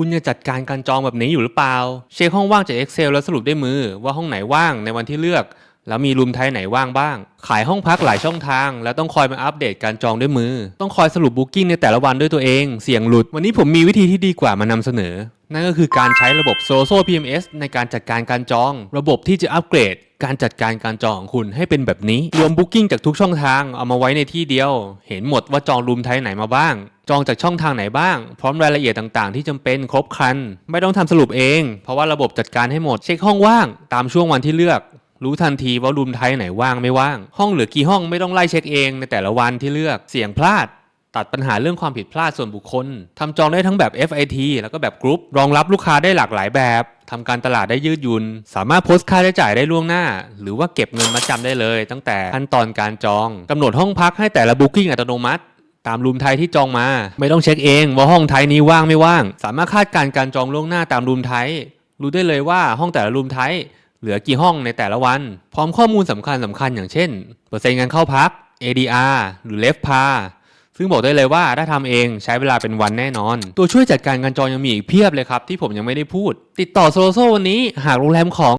คุณจะจัดการการจองแบบนี้อยู่หรือเปล่า เช็คห้องว่างจาก Excel แล้วสรุปด้วยมือ ว่าห้องไหนว่างในวันที่เลือก แล้วมีรูมไทยไหนว่างบ้าง ขายห้องพักหลายช่องทาง แล้วต้องคอยมาอัปเดตการจองด้วยมือ ต้องคอยสรุปบุ๊กิ้งในแต่ละวันด้วยตัวเอง เสี่ยงหลุด วันนี้ผมมีวิธีที่ดีกว่ามานำเสนอ นั่นก็คือการใช้ระบบ s o s o PMS ในการจัดการการจอง ระบบที่จะอัปเกรด การจัดการการจองของคุณให้เป็นแบบนี้ รวมบุ๊กิ้งจากทุกช่องทางเอามาไว้ในที่เดียว เห็นหมดว่าจองรูมไทยไหนมาบ้าง จองจากช่องทางไหนบ้าง พร้อมรายละเอียดต่างๆ ที่จำเป็นครบครัน ไม่ต้องทำสรุปเอง เพราะว่าระบบจัดการให้หมด เช็คห้องว่าง ตามช่วงวันที่เลือกรู้ทันทีว่ารูมไทยไหนว่างไม่ว่าง ห้องเหลือกี่ห้องไม่ต้องไล่เช็คเองในแต่ละวันที่เลือก เสี่ยงพลาด ตัดปัญหาเรื่องความผิดพลาดส่วนบุคคลทำจองได้ทั้งแบบ FIT แล้วก็แบบกรุ๊ป รองรับลูกค้าได้หลากหลายแบบทำการตลาดได้ยืดหยุ่นสามารถโพสต์ค่าใช้จ่ายได้ล่วงหน้า หรือว่าเก็บเงินมาจำได้เลย ตั้งแต่ขั้นตอนการจองกำหนดห้องพักให้แต่ละบุ๊กิ้งอัตโนมัติตามรูมไทยที่จองมา ไม่ต้องเช็คเองว่าห้องไทยนี้ว่างไม่ว่าง สามารถคาดการณ์การจองล่วงหน้าตามรูมไทยรู้ได้เลยว่าห้องแต่ละรูมไทยเหลือกี่ห้องในแต่ละวัน พร้อมข้อมูลสำคัญสำคัญอย่างเช่น เปอร์เซ็นต์การเข้าพัก ADR หรือ Left p a ซึ่งบอกได้เลยว่าถ้าทำเองใช้เวลาเป็นวันแน่นอน ตัวช่วยจัดการการจองยังมีอีกเพียบเลยครับที่ผมยังไม่ได้พูด ติดต่อโซโลโซวันนี้หากโรงแรมของ